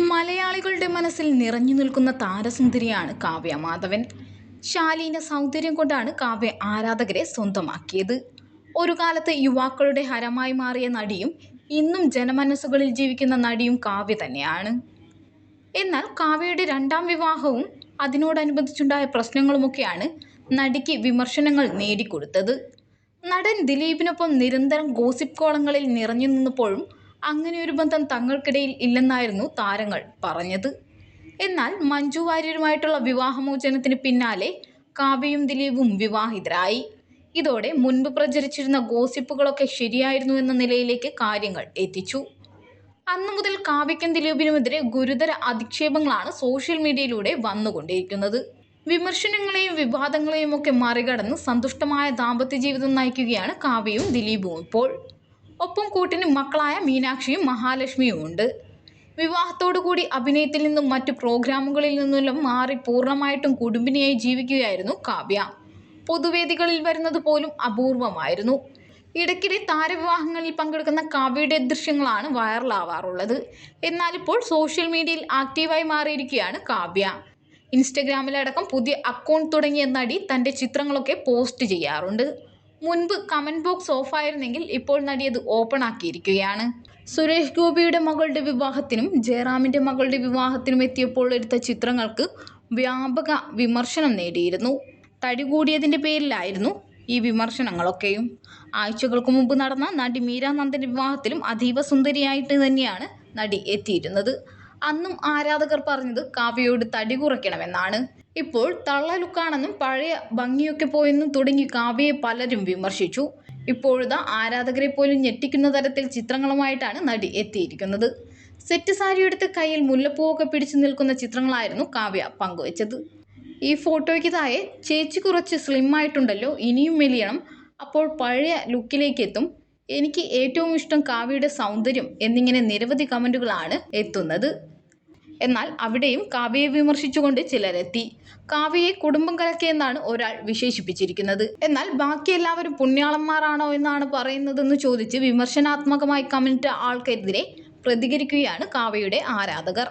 മലയാളികളുടെ മനസ്സിൽ നിറഞ്ഞു നിൽക്കുന്ന താരസുന്ദരിയാണ് കാവ്യ മാധവൻ. ശാലീന സൗന്ദര്യം കൊണ്ടാണ് കാവ്യ ആരാധകരെ സ്വന്തമാക്കിയത്. ഒരു കാലത്ത് യുവാക്കളുടെ ഹരമായി മാറിയ നടിയും ഇന്നും ജനമനസ്സുകളിൽ ജീവിക്കുന്ന നടിയും കാവ്യ തന്നെയാണ്. എന്നാൽ കാവ്യയുടെ രണ്ടാം വിവാഹവും അതിനോടനുബന്ധിച്ചുണ്ടായ പ്രശ്നങ്ങളുമൊക്കെയാണ് നടിക്ക് വിമർശനങ്ങൾ നേടിക്കൊടുത്തത്. നടൻ ദിലീപിനൊപ്പം നിരന്തരം ഗോസിപ്പ് കോളങ്ങളിൽ നിറഞ്ഞു നിന്നപ്പോഴും അങ്ങനെയൊരു ബന്ധം തങ്ങൾക്കിടയിൽ ഇല്ലെന്നായിരുന്നു താരങ്ങൾ പറഞ്ഞത്. എന്നാൽ മഞ്ജു വാര്യരുമായിട്ടുള്ള വിവാഹമോചനത്തിന് പിന്നാലെ കാവ്യയും ദിലീപും വിവാഹിതരായി. ഇതോടെ മുൻപ് പ്രചരിച്ചിരുന്ന ഗോസിപ്പുകളൊക്കെ ശരിയായിരുന്നു എന്ന നിലയിലേക്ക് കാര്യങ്ങൾ എത്തിച്ചു. അന്നു മുതൽ കാവ്യയ്ക്കും ദിലീപിനുമെതിരെ ഗുരുതര അധിക്ഷേപങ്ങളാണ് സോഷ്യൽ മീഡിയയിലൂടെ വന്നുകൊണ്ടിരിക്കുന്നത് വിമർശനങ്ങളെയും വിവാദങ്ങളെയും ഒക്കെ മറികടന്ന് സന്തുഷ്ടമായ ദാമ്പത്യ ജീവിതം നയിക്കുകയാണ് കാവ്യയും ദിലീപും ഇപ്പോൾ. ഒപ്പം കൂട്ടിന് മക്കളായ മീനാക്ഷിയും മഹാലക്ഷ്മിയും ഉണ്ട്. വിവാഹത്തോടുകൂടി അഭിനയത്തിൽ നിന്നും മറ്റു പ്രോഗ്രാമുകളിൽ നിന്നെല്ലാം മാറി പൂർണമായിട്ടും കുടുംബിനിയായി ജീവിക്കുകയായിരുന്നു കാവ്യ. പൊതുവേദികളിൽ വരുന്നത് പോലും അപൂർവമായിരുന്നു. ഇടയ്ക്കിടെ താരവിവാഹങ്ങളിൽ പങ്കെടുക്കുന്ന കാവ്യയുടെ ദൃശ്യങ്ങളാണ് വൈറലാവാറുള്ളത്. എന്നാലിപ്പോൾ സോഷ്യൽ മീഡിയയിൽ ആക്റ്റീവായി മാറിയിരിക്കുകയാണ് കാവ്യ. ഇൻസ്റ്റഗ്രാമിലടക്കം പുതിയ അക്കൗണ്ട് തുടങ്ങിയ നടി തന്റെ ചിത്രങ്ങളൊക്കെ പോസ്റ്റ് ചെയ്യാറുണ്ട്. മുൻപ് കമന്റ് ബോക്സ് ഓഫായിരുന്നെങ്കിൽ ഇപ്പോൾ നടി അത് ഓപ്പൺ ആക്കിയിരിക്കുകയാണ്. സുരേഷ് ഗോപിയുടെ മകളുടെ വിവാഹത്തിനും ജയറാമിന്റെ മകളുടെ വിവാഹത്തിനും എത്തിയപ്പോൾ എടുത്ത ചിത്രങ്ങൾക്ക് വ്യാപക വിമർശനം നേടിയിരുന്നു. തടി കൂടിയതിന്റെ പേരിലായിരുന്നു ഈ വിമർശനങ്ങളൊക്കെയും. ആഴ്ചകൾക്ക് മുമ്പ് നടന്ന നടി മീരാ നന്ദന്റെ വിവാഹത്തിലും അതീവ സുന്ദരിയായിട്ട് തന്നെയാണ് നടി എത്തിയിരുന്നത്. അന്നും ആരാധകർ പറഞ്ഞത് കാവ്യയോട് തടി കുറയ്ക്കണമെന്നാണ്. ഇപ്പോൾ തള്ളലുക്കാണെന്നും പഴയ ഭംഗിയൊക്കെ പോയെന്നും തുടങ്ങി കാവ്യയെ പലരും വിമർശിച്ചു. ഇപ്പോഴത്തെ ആരാധകരെ പോലും ഞെട്ടിക്കുന്ന തരത്തിൽ ചിത്രങ്ങളുമായിട്ടാണ് നടി എത്തിയിരിക്കുന്നത്. സെറ്റ് സാരിയെടുത്ത് കയ്യിൽ മുല്ലപ്പൂവൊക്കെ പിടിച്ചു നിൽക്കുന്ന ചിത്രങ്ങളായിരുന്നു കാവ്യ പങ്കുവച്ചത്. ഈ ഫോട്ടോയ്ക്ക് താഴെ ചേച്ചി കുറച്ച് സ്ലിം ആയിട്ടുണ്ടല്ലോ ഇനിയും മെലിയണം. അപ്പോൾ പഴയ ലുക്കിലേക്ക് എത്തും എനിക്ക് ഏറ്റവും ഇഷ്ടം കാവ്യയുടെ സൗന്ദര്യം എന്നിങ്ങനെ നിരവധി കമന്റുകളാണ് എത്തുന്നത്. എന്നാൽ അവിടെയും കാവ്യയെ വിമർശിച്ചുകൊണ്ട് ചിലരെത്തി. കാവ്യയെ കുടുംബം കലക്കിയെന്നാണ് ഒരാൾ വിശേഷിപ്പിച്ചിരിക്കുന്നത്. എന്നാൽ ബാക്കി എല്ലാവരും പുണ്യാളന്മാരാണോ എന്നാണ് പറയുന്നതെന്ന് ചോദിച്ച് വിമർശനാത്മകമായി കമന്റ് ആൾക്കെതിരെ പ്രതികരിക്കുകയാണ് കാവ്യയുടെ ആരാധകർ.